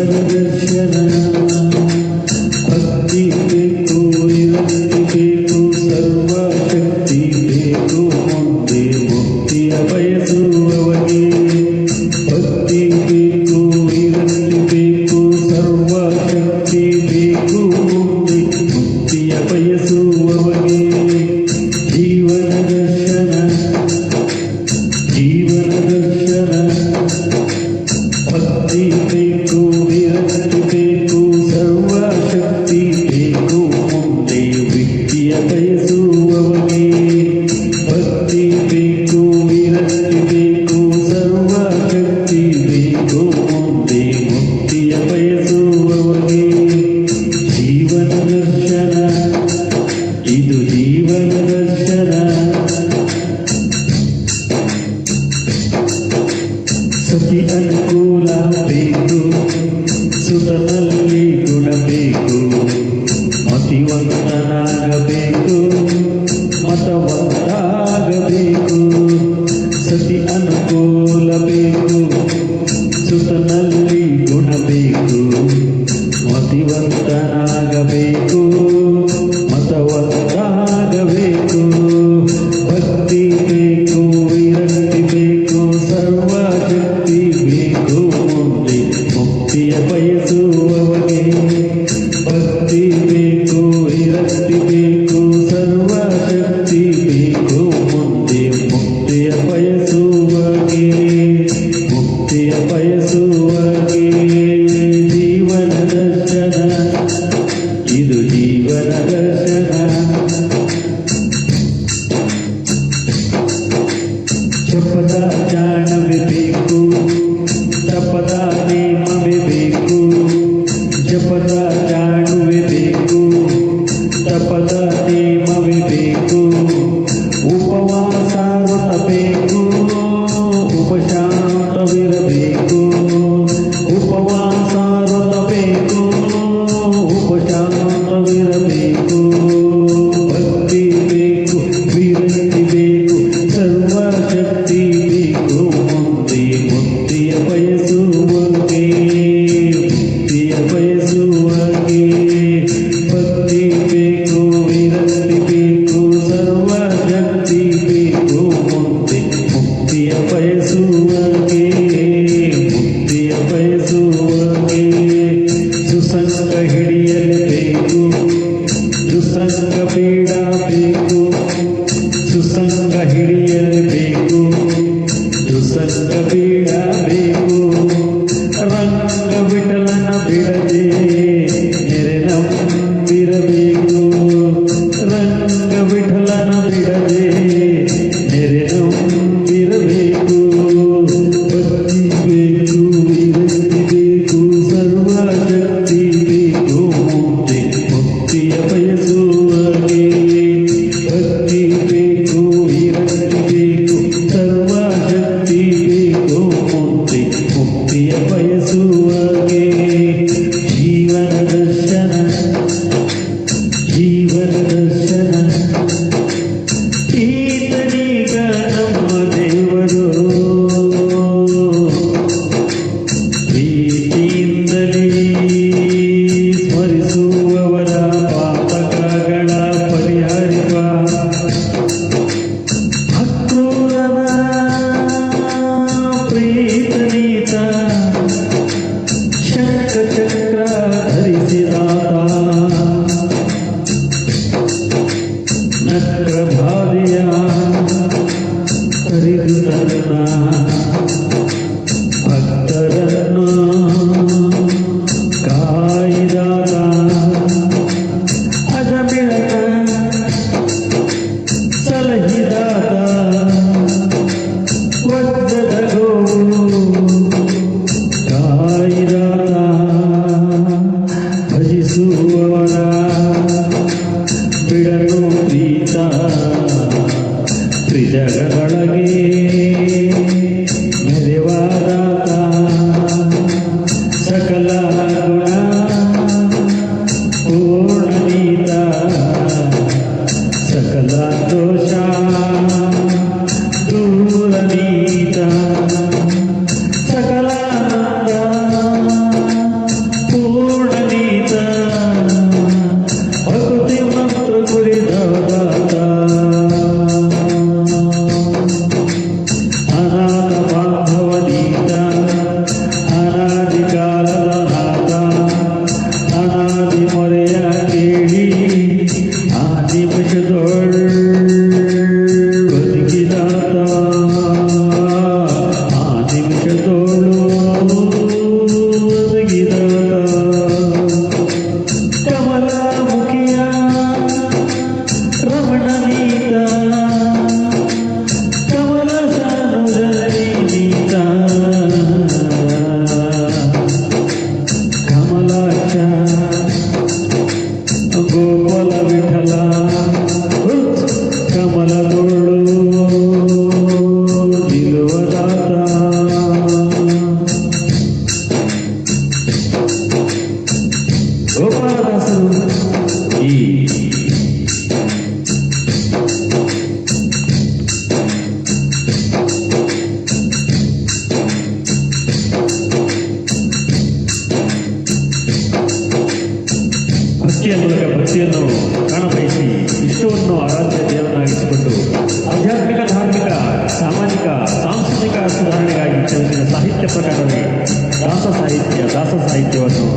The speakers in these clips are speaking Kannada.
Derler kenara şey ಶಕ್ತಿ ಬೇಕು ವಿರಕ್ತಿ ಬೇಕು ಸರ್ವ ಶಕ್ತಿ ಬೇಕು ಮುಂದೆ ಮುಕ್ತಿಯ ಬಯಸುವಾಗೆ ಮುಕ್ತಿಯ ಬಯಸುವಾಗೆ ಜೀವನ ದರ್ಶನ ಇದು ಜೀವನ ದರ್ಶನ ಚಪ್ಪದ ಬಯಸುವಂಗೆ ಮುಕ್ತಿಯ ಬಯಸುವಂಗೆ ಬಿಡದೆ ನೆರೆ ನಂಬಿರಬೇಕು ತ್ರಿಜಗಳಗೆ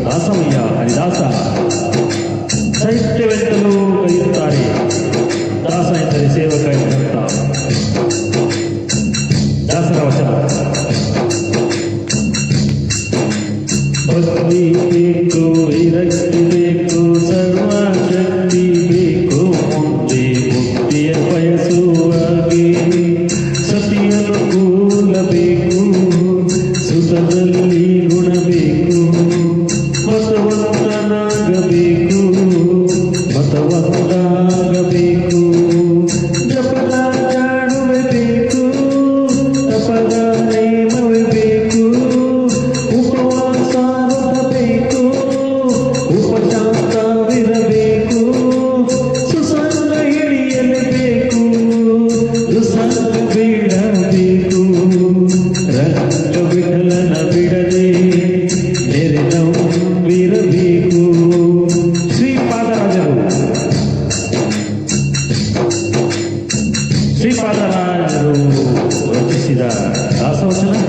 रासम या Haridasa Sida, Asa Uchana.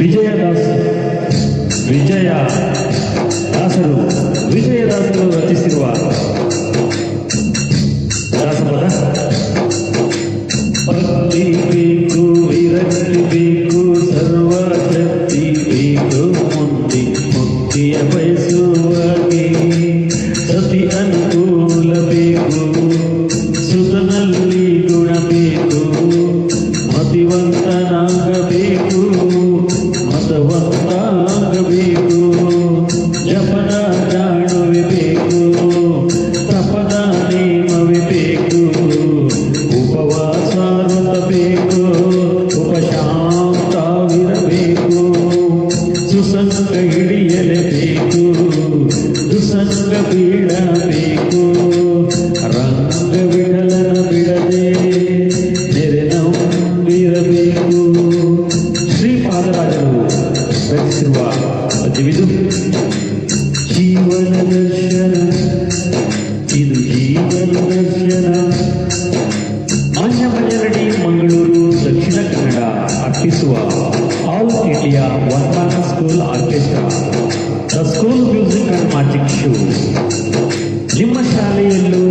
Vijayadas ವಿಜಯ ದಾಸರು ವಿಜಯದಾಸರು ರಚಿಸಿರುವ ದರ್ಶನ ಮಾನ್ಯ ಮಂಜರಡಿ ಮಂಗಳೂರು, ದಕ್ಷಿಣ ಕನ್ನಡ ಅರ್ಪಿಸುವ all India Varman school orchestra, the school music and magic show ನಿಮ್ಮ ಶಾಲೆಯಲ್ಲೂ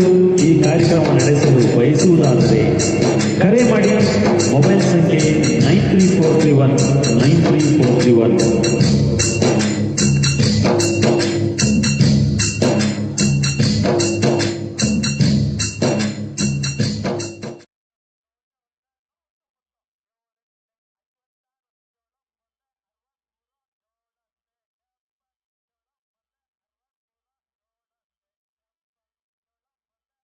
ಈ ಕಾರ್ಯಕ್ರಮ ನಡೆಸಲು ಬಯಸುವುದಾದರೆ ಕರೆ ಮಾಡಿ. ಮೊಬೈಲ್ ಸಂಖ್ಯೆ nine three four three one, nine three four three one.